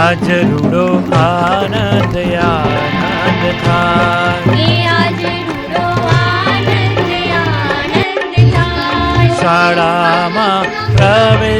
आज रूड़ो आनंद आनंद आज रूड़ो मा प्रवेश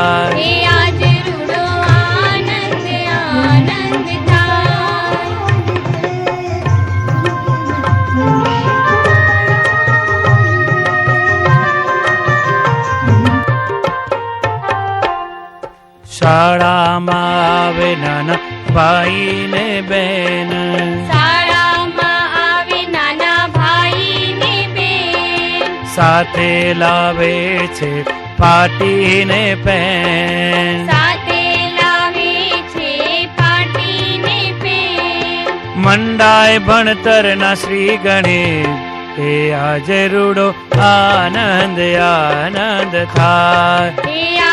साडा मावे नाना भाई ने बेन साडा मावे नाना भाई ने बेन साथे लावे छे पाटी ने पेन साथे लावे छे पाटी ने पेन मंडाय भणतर ना श्री गणे हे आज रुडो आनंद आनंद था ए आनंद था